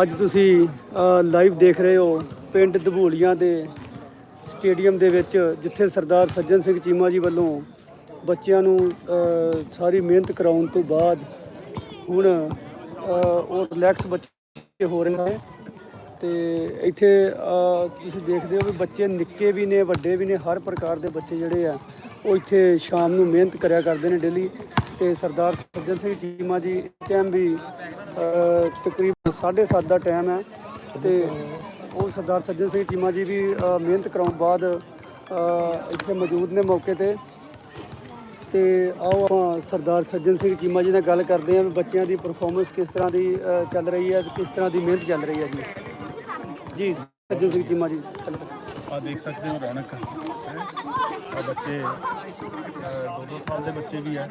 ਅੱਜ ਤੁਸੀਂ ਲਾਈਵ ਦੇਖ ਰਹੇ ਹੋ ਪਿੰਡ ਦਬੂਲੀਆਂ ਦੇ ਸਟੇਡੀਅਮ ਦੇ ਵਿੱਚ, ਜਿੱਥੇ ਸਰਦਾਰ ਸੱਜਣ ਸਿੰਘ ਚੀਮਾ ਜੀ ਵੱਲੋਂ ਬੱਚਿਆਂ ਨੂੰ ਸਾਰੀ ਮਿਹਨਤ ਕਰਾਉਣ ਤੋਂ ਬਾਅਦ ਹੁਣ ਉਹ ਰਿਲੈਕਸ ਬੱਚੇ ਹੋ ਰਹੇ ਨੇ। ਤੇ ਇੱਥੇ ਤੁਸੀਂ ਦੇਖਦੇ ਹੋ ਵੀ ਬੱਚੇ ਨਿੱਕੇ ਵੀ ਨੇ, ਵੱਡੇ ਵੀ ਨੇ, ਹਰ ਪ੍ਰਕਾਰ ਦੇ ਬੱਚੇ ਜਿਹੜੇ ਆ, ਉਹ ਇੱਥੇ ਸ਼ਾਮ ਨੂੰ ਮਿਹਨਤ ਕਰਿਆ ਕਰਦੇ ਨੇ ਡੇਲੀ ਤੇ ਸਰਦਾਰ ਸੱਜਣ ਸਿੰਘ ਚੀਮਾ ਜੀ ਟਾਈਮ ਵੀ ਅ, ਤਕਰੀਬਨ 7:30 ਦਾ ਟਾਈਮ ਹੈ ਤੇ ਉਹ ਸਰਦਾਰ ਸੱਜਣ ਸਿੰਘ ਚੀਮਾ ਜੀ ਵੀ ਮਿਹਨਤ ਕਰਾਉਣ ਬਾਅਦ ਇੱਥੇ ਮੌਜੂਦ ਨੇ ਮੌਕੇ ਤੇ। ਤੇ ਆਓ ਆਪਾਂ ਸਰਦਾਰ ਸੱਜਣ ਸਿੰਘ ਚੀਮਾ ਜੀ ਨਾਲ ਗੱਲ ਕਰਦੇ ਹਾਂ ਵੀ ਬੱਚਿਆਂ ਦੀ ਪਰਫਾਰਮੈਂਸ ਕਿਸ ਤਰ੍ਹਾਂ ਦੀ ਚੱਲ ਰਹੀ ਹੈ ਕਿਸ ਤਰ੍ਹਾਂ ਦੀ ਮਿਹਨਤ ਚੱਲ ਰਹੀ ਹੈ ਜੀ। ਜੀ ਸੱਜਣ ਸਿੰਘ ਚੀਮਾ ਜੀ ਆ ਦੇਖ ਸਕਦੇ ਹੋ ਰੌਣਕ। ਆ ਬੱਚੇ ਦੋ ਦੋ ਸਾਲ ਦੇ ਬੱਚੇ ਵੀ ਆ।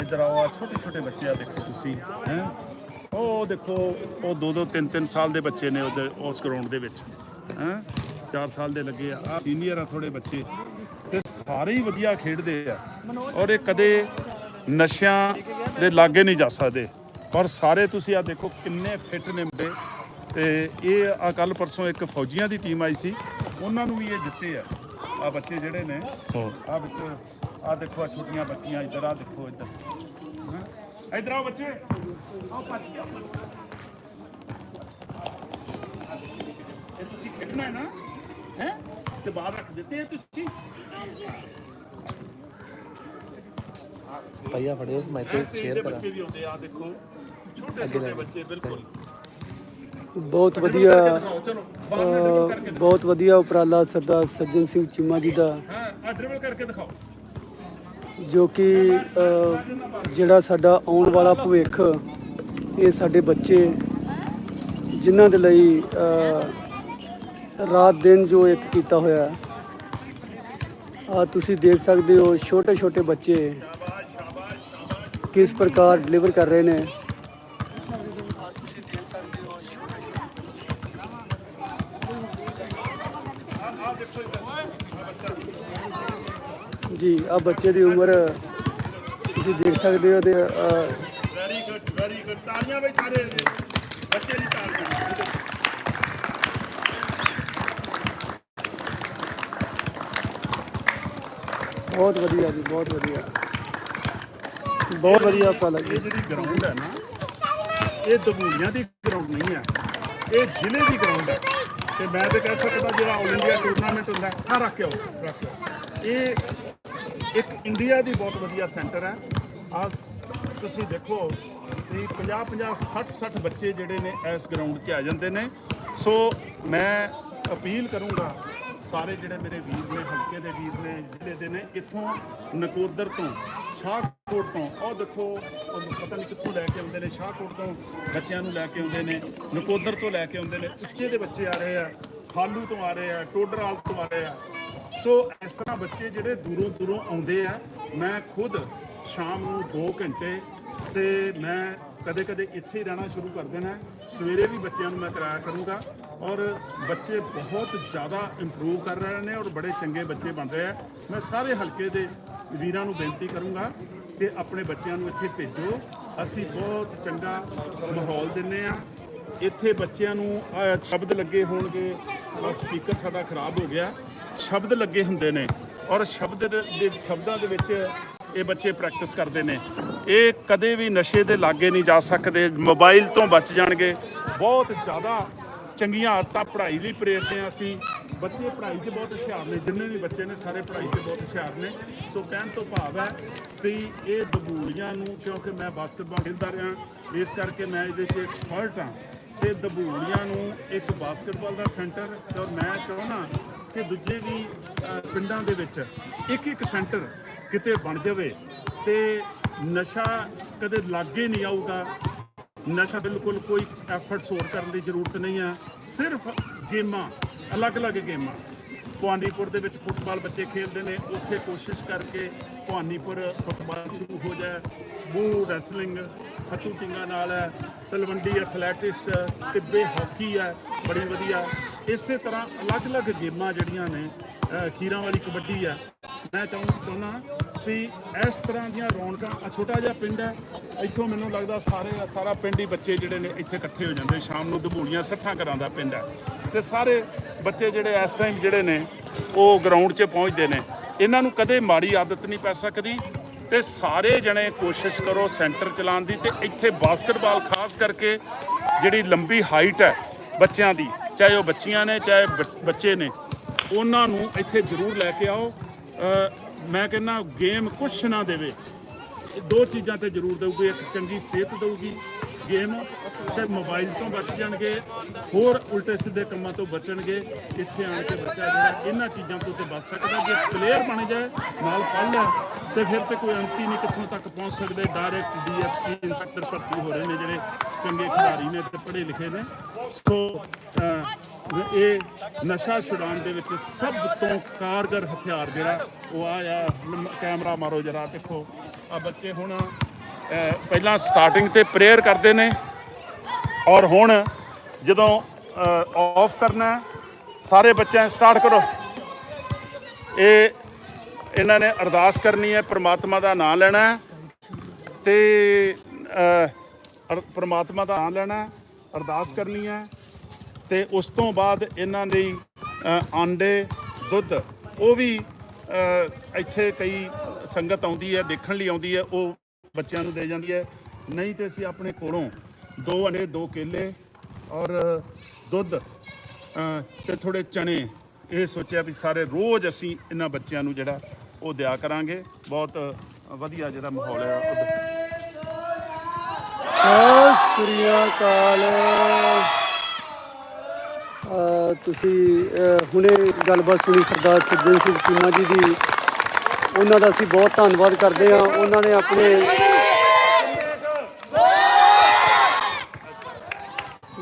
ਇੱਧਰ ਆਓ ਆ ਛੋਟੇ ਛੋਟੇ ਬੱਚੇ ਆ ਦੇਖੋ ਤੁਸੀਂ ਹੈ। ਉਹ ਦੇਖੋ ਉਹ ਦੋ ਦੋ ਤਿੰਨ ਤਿੰਨ ਸਾਲ ਦੇ ਬੱਚੇ ਨੇ ਉਹਦੇ ਉਸ ਗਰਾਊਂਡ ਦੇ ਵਿੱਚ ਹੈ। 4 ਸਾਲ ਦੇ ਲੱਗੇ ਆ। ਸੀਨੀਅਰ ਆ ਥੋੜੇ ਬੱਚੇ। ਤੇ ਸਾਰੇ ਹੀ ਵਧੀਆ ਖੇਡਦੇ ਆ। ਔਰ ਇਹ ਕਦੇ ਨਸ਼ਿਆਂ ਦੇ ਲਾਗੇ ਨਹੀਂ ਜਾ ਸਕਦੇ। ਪਰ ਸਾਰੇ ਤੁਸੀਂ ਆ ਦੇਖੋ ਕਿੰਨੇ ਫਿੱਟ ਨੇ ਮੁੰਡੇ। ਤੇ ਇਹ ਆ ਕੱਲ ਪਰਸੋਂ ਇੱਕ ਫੌਜੀਆਂ ਦੀ ਟੀਮ ਆਈ ਸੀ। ਉਹਨਾਂ ਨੂੰ ਵੀ ਇਹ ਜਿੱਤੇ ਆ। ਆ ਬੱਚੇ ਜਿਹੜੇ ਨੇ ਆ ਵਿੱਚ ਆ ਦੇਖੋ ਆ ਛੋਟੀਆਂ ਬੱਚੀਆਂ ਇੱਧਰ ਆ ਦੇਖੋ ਇੱਧਰ। ਹੈਂ? ਇੱਧਰ ਆਓ ਬੱਚੇ। ਆਓ ਭੱਜ ਕੇ ਆਓ। ਇਹ ਤੁਸੀਂ ਖੇਡਣਾ ਹੈ ਨਾ? ਹੈ? ਤੇ ਬਾਹਰ ਰੱਖ ਦਿੱਤੇ ਆ ਤੁਸੀਂ। ਭਈਆ ਫੜਿਓ ਮੈਂ ਤੇ ਐਸੇ ਸ਼ੇਅਰ ਕਰਾਂ। ਬੱਚੇ ਵੀ ਹੁੰਦੇ ਆ ਦੇਖੋ। ਛੋਟੇ ਛੋਟੇ ਬੱਚੇ ਬਿਲਕੁਲ। ਬਹੁਤ ਵਧੀਆ ਦਿਖਾਓ ਚਲੋ ਬਾਹਰ ਡਰਿਬਲ ਅ, ਕਰਕੇ ਬਹੁਤ ਵਧੀਆ ਉਪਰਾਲਾ ਸਰਦਾਰ ਸੱਜਣ ਸਿੰਘ ਚੀਮਾ ਜੀ ਦਾ। ਹਾਂ ਆ ਡਰਿਬਲ ਕਰਕੇ ਦਿਖਾਓ। ਜੋ ਕਿ ਜਿਹੜਾ ਸਾਡਾ ਆਉਣ ਵਾਲਾ ਭਵਿੱਖ, ਇਹ ਸਾਡੇ ਬੱਚੇ ਜਿਨ੍ਹਾਂ ਦੇ ਲਈ ਰਾਤ ਦਿਨ ਜੋ ਇੱਕ ਕੀਤਾ ਹੋਇਆ ਆ ਤੁਸੀਂ ਦੇਖ ਸਕਦੇ ਹੋ ਛੋਟੇ ਛੋਟੇ ਬੱਚੇ ਕਿਸ ਪ੍ਰਕਾਰ ਡਿਲੀਵਰ ਕਰ ਰਹੇ ਨੇ। ਜੀ ਆ ਬੱਚੇ ਦੀ ਉਮਰ ਤੁਸੀਂ ਦੇਖ ਸਕਦੇ ਹੋ ਤੇ ਵੈਰੀ ਗੁੱਡ ਵੈਰੀ ਗੁੱਡ ਤਾਲੀਆਂ ਬਈ ਸਾਰੇ ਬੱਚੇ ਦੀ ਤਾਲੀਆਂ ਬਹੁਤ ਵਧੀਆ ਜੀ ਬਹੁਤ ਵਧੀਆ। ਬਹੁਤ ਵਧੀਆ ਉਪਰਾਲਾ ਜੀ ਇਹ ਜਿਹੜੀ ਗਰਾਊਂਡ ਹੈ ਨਾ ਇਹ ਦਬੂਲੀਆਂ ਦੀ ਗਰਾਊਂਡ ਨਹੀਂ ਹੈ। ਇਹ ਜ਼ਿਲ੍ਹੇ ਦੀ ਗਰਾਊਂਡ ਹੈ। ਤੇ ਮੈਂ ਤੇ ਕਹਿ ਸਕਦਾ ਜਿਹੜਾ ਆਲ ਇੰਡੀਆ ਟੂਰਨਾਮੈਂਟ ਹੁੰਦਾ ਆ ਰੱਖ ਕੇ ਆਓ ਰੱਖ ਕੇ ਆਓ। ਇਹ ਇੱਕ ਇੰਡੀਆ ਦੀ ਬਹੁਤ ਵਧੀਆ ਸੈਂਟਰ ਹੈ। ਆ ਤੁਸੀਂ ਦੇਖੋ ਵੀ 50 50 60 60 ਬੱਚੇ ਜਿਹੜੇ ਨੇ ਇਸ ਗਰਾਊਂਡ 'ਚ ਆ ਜਾਂਦੇ ਨੇ। ਸੋ ਮੈਂ ਅਪੀਲ ਕਰੂੰਗਾ ਸਾਰੇ ਜਿਹੜੇ ਮੇਰੇ ਵੀਰ ਨੇ, ਹਲਕੇ ਦੇ ਵੀਰ ਨੇ, ਜ਼ਿਲ੍ਹੇ ਦੇ ਨੇ, ਇੱਥੋਂ ਨਕੋਦਰ ਤੋਂ, ਸ਼ਾਹਕੋਟ ਤੋਂ ਉਹ ਦੇਖੋ, ਉਹ ਪਤਾ ਨਹੀਂ ਕਿੱਥੋਂ ਲੈ ਕੇ ਆਉਂਦੇ ਨੇ, ਸ਼ਾਹਕੋਟ ਤੋਂ ਬੱਚਿਆਂ ਨੂੰ ਲੈ ਕੇ ਆਉਂਦੇ ਨੇ, ਨਕੋਦਰ ਤੋਂ ਲੈ ਕੇ ਆਉਂਦੇ ਨੇ, ਉੱਚੇ ਦੇ ਬੱਚੇ ਆ ਰਹੇ ਆ ਖਾਲੂ ਤੋਂ ਆ ਰਹੇ ਆ, ਟੋਡਰਾਲ ਤੋਂ ਆ ਰਹੇ ਆ। ਸੋ ਇਸ ਤਰ੍ਹਾਂ ਬੱਚੇ ਜਿਹੜੇ ਦੂਰੋਂ ਦੂਰੋਂ ਆਉਂਦੇ ਆ, ਮੈਂ ਖੁਦ ਸ਼ਾਮ ਨੂੰ 2 ਘੰਟੇ ਤੇ ਮੈਂ ਕਦੇ ਕਦੇ ਇੱਥੇ ਹੀ ਰਹਿਣਾ ਸ਼ੁਰੂ ਕਰ ਦੇਣਾ ਸਵੇਰੇ ਵੀ ਬੱਚਿਆਂ ਨੂੰ ਮੈਂ ਕਰਾਇਆ ਕਰੂੰਗਾ ਔਰ ਬੱਚੇ ਬਹੁਤ ਜ਼ਿਆਦਾ ਇੰਪਰੂਵ ਕਰ ਰਹੇ ਨੇ ਔਰ ਬੜੇ ਚੰਗੇ ਬੱਚੇ ਬਣ ਰਹੇ ਆ। ਮੈਂ ਸਾਰੇ ਹਲਕੇ ਦੇ ਵੀਰਾਂ ਨੂੰ ਬੇਨਤੀ ਕਰੂੰਗਾ ਕਿ ਆਪਣੇ ਬੱਚਿਆਂ ਨੂੰ ਇੱਥੇ ਭੇਜੋ। ਅਸੀਂ ਬਹੁਤ ਚੰਗਾ ਮਾਹੌਲ ਦਿੰਨੇ ਆ ਇੱਥੇ ਬੱਚਿਆਂ ਨੂੰ ਸ਼ਬਦ ਲੱਗੇ ਹੋਣਗੇ ਸਪੀਕਰ ਸਾਡਾ ਖਰਾਬ ਹੋ ਗਿਆ। ਸ਼ਬਦ ਲੱਗੇ ਹੁੰਦੇ ਨੇ ਔਰ ਸ਼ਬਦ ਦੇ ਸ਼ਬਦਾਂ ਦੇ ਵਿੱਚ ਇਹ ਬੱਚੇ ਪ੍ਰੈਕਟਿਸ ਕਰਦੇ ਨੇ। ਇਹ ਕਦੇ ਵੀ ਨਸ਼ੇ ਦੇ ਲਾਗੇ ਨਹੀਂ ਜਾ ਸਕਦੇ ਮੋਬਾਈਲ ਤੋਂ ਬਚ ਜਾਣਗੇ। ਬਹੁਤ ਜ਼ਿਆਦਾ ਚੰਗੀਆਂ ਆਦਤਾਂ ਪੜ੍ਹਾਈ ਲਈ ਪ੍ਰੇਰਦੇ ਹਾਂ ਅਸੀਂ। ਬੱਚੇ ਪੜ੍ਹਾਈ 'ਚ ਬਹੁਤ ਹੁਸ਼ਿਆਰ ਨੇ, ਜਿੰਨੇ ਵੀ ਬੱਚੇ ਨੇ ਸਾਰੇ ਪੜ੍ਹਾਈ 'ਚ ਬਹੁਤ ਹੁਸ਼ਿਆਰ ਨੇ। ਸੋ ਕਹਿਣ ਤੋਂ ਭਾਵ ਹੈ ਵੀ ਇਹ ਦਬੂਲੀਆਂ ਨੂੰ, ਕਿਉਂਕਿ ਮੈਂ ਬਾਸਕਟਬਾਲ ਖੇਡਦਾ ਰਿਹਾ, ਇਸ ਕਰਕੇ ਮੈਂ ਇਹਦੇ 'ਚ ਐਕਸਪਰਟ ਹਾਂ। ਤੇ ਦਬੂਲੀਆਂ ਨੂੰ ਇੱਕ ਬਾਸਕਟਬਾਲ ਦਾ ਸੈਂਟਰ ਤੇ ਔਰ ਮੈਂ ਚਾਹੁੰਦਾ ਕਿ ਦੂਜੇ ਵੀ ਪਿੰਡਾਂ ਦੇ ਵਿੱਚ ਇੱਕ ਇੱਕ ਸੈਂਟਰ ਕਿਤੇ ਬਣ ਜਾਵੇ ਤੇ ਨਸ਼ਾ ਕਦੇ ਲਾਗੇ ਨਹੀਂ ਆਊਗਾ। ਨਸ਼ਾ ਬਿਲਕੁਲ ਕੋਈ ਐਫਰਟਸ ਹੋਰ ਕਰਨ ਦੀ ਜ਼ਰੂਰਤ ਨਹੀਂ ਹੈ ਸਿਰਫ ਗੇਮਾਂ, ਅਲੱਗ-ਅਲੱਗ ਗੇਮਾਂ। ਭਵਾਨੀਪੁਰ ਦੇ ਵਿੱਚ ਫੁੱਟਬਾਲ ਬੱਚੇ ਖੇਡਦੇ ਨੇ। ਉੱਥੇ ਕੋਸ਼ਿਸ਼ ਕਰਕੇ ਭਵਾਨੀਪੁਰ ਫੁੱਟਬਾਲ ਸ਼ੁਰੂ ਹੋ ਜਾਏ। ਬੂ ਰੈਸਲਿੰਗ, ਹੱਥੂ ਟਿੰਗਾ ਨਾਲ ਹੈ। ਤਲਵੰਡੀ ਐਥਲੈਟਿਕਸ ਟਿੱਬੇ ਹਾਕੀ ਹੈ। ਬੜੀ ਵਧੀਆ। ਇਸੇ ਤਰ੍ਹਾਂ ਅਲੱਗ-ਅਲੱਗ ਗੇਮਾਂ ਜਿਹੜੀਆਂ ਨੇ ਖੀਰਾਂ ਵਾਲੀ ਕਬੱਡੀ ਹੈ ਮੈਂ ਚਾਹੁੰ, ਚਾਹੁੰਦਾ ਵੀ ਇਸ ਤਰ੍ਹਾਂ ਦੀਆਂ ਰੌਣਕਾਂ ਆ ਛੋਟਾ ਜਿਹਾ ਪਿੰਡ ਹੈ, ਇੱਥੋਂ ਮੈਨੂੰ ਲੱਗਦਾ ਸਾਰੇ, ਸਾਰਾ ਪਿੰਡ ਹੀ ਬੱਚੇ ਜਿਹੜੇ ਨੇ ਇੱਥੇ ਇਕੱਠੇ ਹੋ ਜਾਂਦੇ, ਸ਼ਾਮ ਨੂੰ ਦਬੂਲੀਆਂ ਸੱਠਾਂ ਘਰਾਂ ਦਾ ਪਿੰਡ ਹੈ। ਤੇ ਸਾਰੇ ਬੱਚੇ ਜਿਹੜੇ ਇਸ ਟਾਈਮ ਜਿਹੜੇ ਨੇ, ਉਹ ਗਰਾਊਂਡ 'ਚ ਪਹੁੰਚਦੇ ਨੇ। ਇਹਨਾਂ ਨੂੰ ਕਦੇ ਮਾੜੀ ਆਦਤ ਨਹੀਂ ਪੈ ਸਕਦੀ ਤੇ ਸਾਰੇ ਜਣੇ ਕੋਸ਼ਿਸ਼ ਕਰੋ ਸੈਂਟਰ ਚਲਾਉਣ ਦੀ ਤੇ ਇੱਥੇ ਬਾਸਕਟਬਾਲ ਖਾਸ ਕਰਕੇ ਜਿਹੜੀ ਲੰਬੀ ਹਾਈਟ ਹੈ ਬੱਚਿਆਂ ਦੀ ਚਾਹੇ ਉਹ ਬੱਚੀਆਂ ਨੇ, ਚਾਹੇ ਬ- ਬੱਚੇ ਨੇ, ਉਹਨਾਂ ਨੂੰ ਇੱਥੇ ਜ਼ਰੂਰ ਲੈ ਕੇ ਆਓ। ਮੈਂ ਕਹਿੰਦਾ ਗੇਮ ਕੁਛ ਨਾ ਦੇਵੇ। ਦੋ ਚੀਜ਼ਾਂ ਤੇ ਜ਼ਰੂਰ ਦੇਊਗੀ, ਇੱਕ ਚੰਗੀ ਸਿਹਤ ਦੇਊਗੀ ਗੇਮ ਤੇ ਮੋਬਾਈਲ ਤੋਂ ਬਚ ਜਾਣਗੇ, ਹੋਰ ਉਲਟੇ ਸਿੱਧੇ ਕੰਮਾਂ ਤੋਂ ਬਚਣਗੇ। ਇੱਥੇ ਆਣ ਕੇ ਬੱਚਾ ਜਿਹੜਾ ਇਹਨਾਂ ਚੀਜ਼ਾਂ ਤੋਂ ਤੇ ਬਚ ਸਕਦਾ, ਜੇ ਪਲੇਅਰ ਬਣ ਜਾਏ, ਨਾਲ ਪੜ੍ਹ ਲੈ, ਤੇ ਫਿਰ ਤੇ ਕੋਈ ਅੰਤ ਨਹੀਂ ਕਿੱਥੋਂ ਤੱਕ ਪਹੁੰਚ ਸਕਦੇ। ਡਾਇਰੈਕਟ ਡੀਐਸਪੀ ਇੰਸਪੈਕਟਰ ਭਰਤੀ ਹੋ ਰਹੇ ਨੇ ਜਿਹੜੇ ਚੰਗੇ ਖਿਡਾਰੀ ਨੇ ਤੇ ਪੜ੍ਹੇ ਲਿਖੇ ਨੇ। ਸੋ ਇਹ ਨਸ਼ਾ ਛੁਡਾਉਣ ਦੇ ਵਿੱਚ ਸਭ ਤੋਂ ਕਾਰਗਰ ਹਥਿਆਰ ਜਿਹੜਾ, ਉਹ ਆ ਆ, ਕੈਮਰਾ ਮਾਰੋ ਜਰਾ, ਦੇਖੋ। ਆ ਬੱਚੇ ਹੁਣ ਪਹਿਲਾਂ ਸਟਾਰਟਿੰਗ ਤੇ ਪ੍ਰੇਅਰ ਕਰਦੇ ਨੇ ਔਰ ਹੁਣ ਜਦੋਂ ਆਫ ਕਰਨਾ ਸਾਰੇ ਬੱਚਿਆਂ ਸਟਾਰਟ ਕਰੋ। ਇਹ ਇਹਨਾਂ ਨੇ ਅਰਦਾਸ ਕਰਨੀ ਹੈ, ਪ੍ਰਮਾਤਮਾ ਦਾ ਨਾਮ ਲੈਣਾ ਹੈ ਤੇ ਪ੍ਰਮਾਤਮਾ ਦਾ ਨਾਮ ਲੈਣਾ ਅਰਦਾਸ ਕਰਨੀ ਹੈ ਤੇ ਉਸ ਤੋਂ ਬਾਅਦ ਇਹਨਾਂ ਲਈ ਆਂਡੇ, ਦੁੱਧ, ਉਹ ਵੀ ਇੱਥੇ ਕਈ ਸੰਗਤ ਆਉਂਦੀ ਹੈ, ਦੇਖਣ ਲਈ ਆਉਂਦੀ ਹੈ, ਉਹ ਬੱਚਿਆਂ ਨੂੰ ਦੇ ਜਾਂਦੀ ਹੈ। ਨਹੀਂ ਤੇ ਅਸੀਂ ਆਪਣੇ ਕੋਲੋਂ ਦੋ ਅੰਡੇ ਦੋ ਕੇਲੇ ਔਰ ਦੁੱਧ ਅ, ਤੇ ਥੋੜੇ ਚਣੇ ਇਹ ਸੋਚਿਆ ਵੀ ਸਾਰੇ ਰੋਜ਼ ਅਸੀਂ ਇਹਨਾਂ ਬੱਚਿਆਂ ਨੂੰ ਜਿਹੜਾ ਉਹ ਦਿਆ ਕਰਾਂਗੇ। ਬਹੁਤ ਵਧੀਆ ਜਿਹੜਾ ਮਾਹੌਲ ਹੈ ਉਹ ਸਤਿ ਸ੍ਰੀ ਅਕਾਲ। ਤੁਸੀਂ ਅ, ਹੁਣੇ ਗੱਲਬਾਤ ਸੁਣੀ ਸਰਦਾਰ ਸੱਜਣ ਸਿੰਘ ਚੀਮਾ ਜੀ ਦੀ। ਉਹਨਾਂ ਦਾ ਅਸੀਂ ਬਹੁਤ ਧੰਨਵਾਦ ਕਰਦੇ ਹਾਂ। ਉਹਨਾਂ ਨੇ ਆਪਣੇ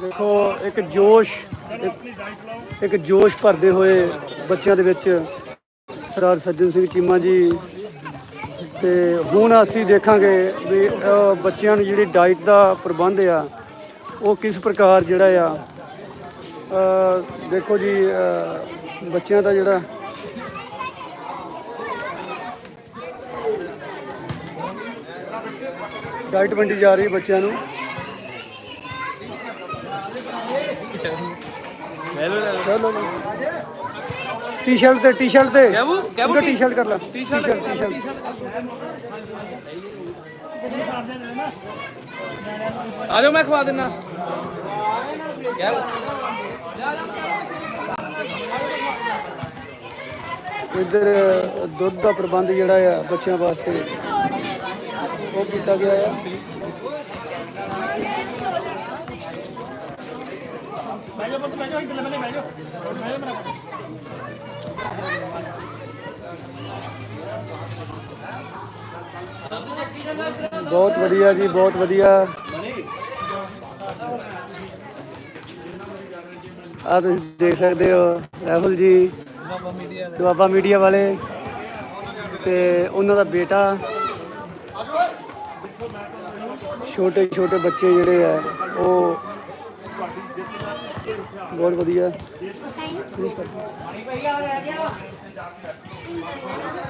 ਦੇਖੋ, ਇੱਕ ਜੋਸ਼, ਇੱਕ- ਜੋਸ਼ ਭਰਦੇ ਹੋਏ ਬੱਚਿਆਂ ਦੇ ਵਿੱਚ ਸਰਦਾਰ ਸੱਜਣ ਸਿੰਘ ਚੀਮਾ ਜੀ। ਤੇ ਹੁਣ ਅਸੀਂ ਦੇਖਾਂਗੇ ਵੀ ਬੱਚਿਆਂ ਨੂੰ ਜਿਹੜੀ ਡਾਈਟ ਦਾ ਪ੍ਰਬੰਧ ਆ, ਉਹ ਕਿਸ ਪ੍ਰਕਾਰ ਜਿਹੜਾ ਆ। ਦੇਖੋ ਜੀ ਬੱਚਿਆਂ ਦਾ ਜਿਹੜਾ ਡਾਈਟ ਵੰਡੀ ਜਾ ਰਹੀ ਬੱਚਿਆਂ ਨੂੰ। ਚਲੋ ਟੀ-ਸ਼ਰਟ ਤੇ ਟੀ-ਸ਼ਰਟ ਤੇ। ਕੈਬੂ ਕੈਬੂ ਟੀ-ਸ਼ਰਟ ਕਰ ਲੈ। ਟੀ-ਸ਼ਰਟ ਟੀ-ਸ਼ਰਟ ਆ ਜਾਓ ਮੈਂ ਖਵਾ ਦਿੰਨਾ। ਇੱਧਰ ਦੁੱਧ ਦਾ ਪ੍ਰਬੰਧ ਜਿਹੜਾ ਆ ਬੱਚਿਆਂ ਵਾਸਤੇ। ਉਹ ਕੀਤਾ ਗਿਆ ਆ। ਬਹੁਤ ਵਧੀਆ ਜੀ, ਬਹੁਤ ਵਧੀਆ। ਆ ਤੁਸੀਂ ਦੇਖ ਸਕਦੇ ਹੋ, ਰਾਹੁਲ ਜੀ, ਦੁਆਬਾ ਮੀਡੀਆ ਵਾਲੇ ਤੇ ਉਹਨਾਂ ਦਾ ਬੇਟਾ। ਛੋਟੇ ਛੋਟੇ ਬੱਚੇ ਜਿਹੜੇ ਆ ਉਹ ਬਹੁਤ ਵਧੀਆ।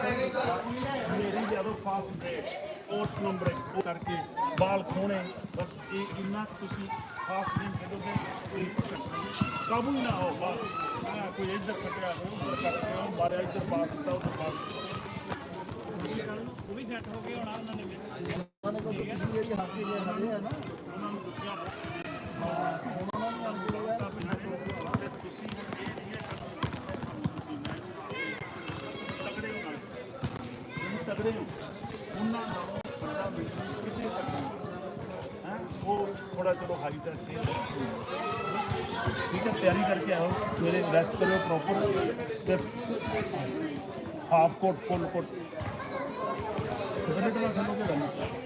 ਮੇਰੀ ਜਦੋਂ ਫਾਸਟ ਬ੍ਰੇਕ ਓਟ ਨੰਬਰ ਉਹ ਕਰਕੇ ਬਾਲ ਖੋਣੇ ਬਸ ਇਹ ਇੰਨਾ ਕੁ ਤੁਸੀਂ ਫਾਸਟ ਗੇਮ ਖੇਡੋਗੇ ਕੋਈ ਕਾਬੂ ਹੀ ਨਾ ਹੋ ਬਾਲ ਹਾਂ, ਕੋਈ ਇੱਧਰ ਖੱਟਿਆ ਹੋ ਉੱਧਰ ਖੱਟਿਆ ਹੋ ਮਾਰਿਆ ਇੱਧਰ ਬਾਲ ਦਿੱਤਾ ਉੱਧਰ ਬਾਲ ਉਹ ਵੀ ਸੈੱਟ ਹੋ ਗਿਆ ਹੋਣਾ ਉਹਨਾਂ ਨੇ ਵੀ ਉਹਨਾਂ ਨੇ ਕੋਈ ਜਿਹੜੀ ਹਾਕੀ ਦੇ ਹੱਲੇ ਆ ਨਾ ਉਹਨਾਂ ਨੂੰ ਦੁੱਖਿਆ ਉਹਨਾਂ ਨੂੰ ਅਨੁਭਵ ਹੈ ਤੇ ਤੁਸੀਂ ਇਹ ਨਹੀਂ ਤਗੜੇ ਹੋ ਨਾਲ ਜਿਹਨੂੰ ਤਗੜੇ ਹੋ ਉਹਨਾਂ ਨਾਲੋਂ ਬੰਦਾ ਮੈਨੂੰ ਕਿਤੇ ਤੱਕ ਹੈ ਉਹ ਥੋੜਾ ਚਲੋ ਹਾਈਟ ਹੈ ਸੇ ਠੀਕ ਹੈ ਤਿਆਰੀ ਕਰਕੇ ਆਓ ਸਵੇਰੇ ਰੈਸਟ ਕਰਿਓ ਪ੍ਰੋਪਰ ਤੇ ਹਾਫ ਕੋਟ ਫੁੱਲ ਕੋਟ ਸਵੇਰੇ ਤੋਂ